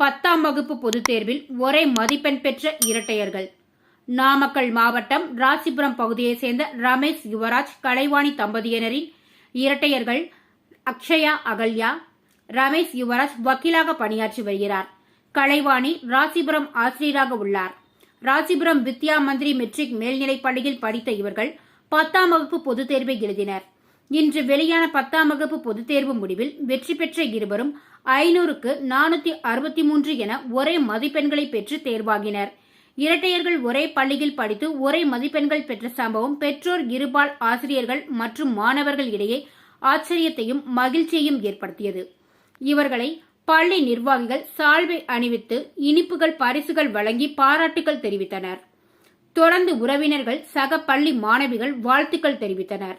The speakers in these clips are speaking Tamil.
பத்தாம் வகுப்பு பொதுத் தேர்வில் ஒரே மதிப்பெண் பெற்ற இரட்டையர்கள். நாமக்கல் மாவட்டம் ராசிபுரம் பகுதியைச் சேர்ந்த ரமேஷ் யுவராஜ் கலைவாணி தம்பதியினரின் இரட்டையர்கள் அக்ஷயா அகல்யா ரமேஷ் யுவராஜ் வக்கீலாக பணியாற்றி வருகிறார். கலைவாணி ராசிபுரம் ஆசிரியராக உள்ளார். ராசிபுரம் வித்யா மந்திரி மெட்ரிக் மேல்நிலைப் பள்ளியில் படித்த இவர்கள் பத்தாம் வகுப்பு பொதுத் தேர்வை எழுதினர். இன்று வெளியான பத்தாம் வகுப்பு பொதுத் தேர்வு முடிவில் வெற்றி பெற்ற இருவரும் ஐநூறுக்கு நானூத்தி அறுபத்தி மூன்று என ஒரே மதிப்பெண்களை பெற்று தேர்வாகினர். இரட்டையர்கள் ஒரே பள்ளியில் படித்து ஒரே மதிப்பெண்கள் பெற்ற சம்பவம் பெற்றோர் இருபால் ஆசிரியர்கள் மற்றும் மாணவர்கள் இடையே ஆச்சரியத்தையும் மகிழ்ச்சியையும் ஏற்படுத்தியது. இவர்களை பள்ளி நிர்வாகிகள் சால்வை அணிவித்து இனிப்புகள் பரிசுகள் வழங்கி பாராட்டுகள் தெரிவித்தனர். தொடர்ந்து உறவினர்கள் சக பள்ளி மாணவிகள் வாழ்த்துக்கள் தெரிவித்தனர்.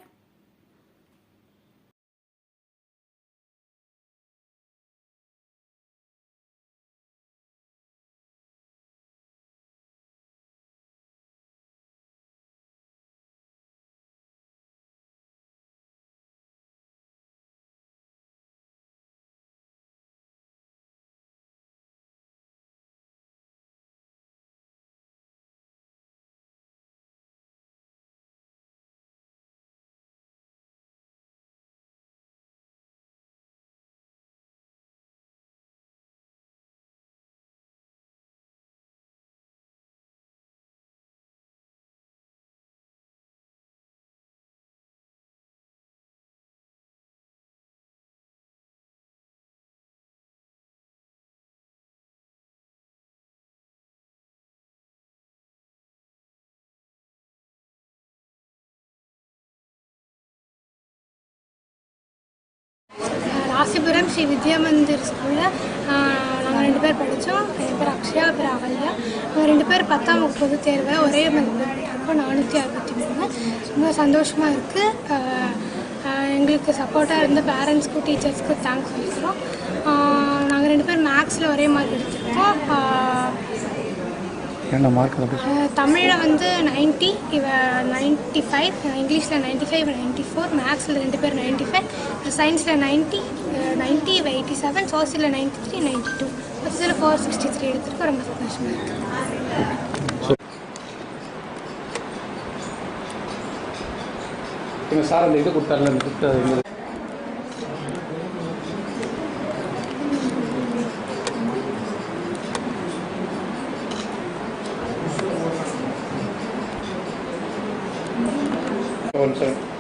ராசிபுரம் ஸ்ரீ வித்யா மந்திர் ஸ்கூலில் நாங்கள் ரெண்டு பேர் படித்தோம் என் பேர் அக்ஷயா பேர் அவல்யா. நாங்கள் ரெண்டு பேர் பத்தாம் வகுப்பு தேர்வை. ஒரே மதிப்பெண்ட்டாங்க நானூற்றி அறுபத்தி மூணு. ரொம்ப சந்தோஷமாக இருக்குது எங்களுக்கு சப்போர்ட்டாக இருந்த பேரண்ட்ஸ்க்கும் டீச்சர்ஸ்க்கும் தேங்க்ஸ் சொல்லிக்கிறோம். நாங்கள் ரெண்டு பேர் மேக்ஸில் ஒரே மார்க் எடுத்துருக்கோம். என்ன மார்க் தமிழில் வந்து 90 இவ நைன்ட்டி ஃபைவ் இங்கிலீஷில் நைன்ட்டி ஃபைவ் நைன்ட்டி ஃபோர் மேக்ஸில் ரெண்டு பேர் நைன்ட்டி ஃபைவ் சயின்ஸில் நைன்ட்டி நைன்ட்டி இவ எயிட்டி செவன் சோசியலில் நைன்ட்டி த்ரீ நைன்ட்டி டூ மொத்தத்தில் ஃபோர் சிக்ஸ்டி த்ரீ எடுத்துருக்கு ரொம்ப சந்தோஷமாக இருக்குது சார் அந்த இது கொடுத்தாருல அந்த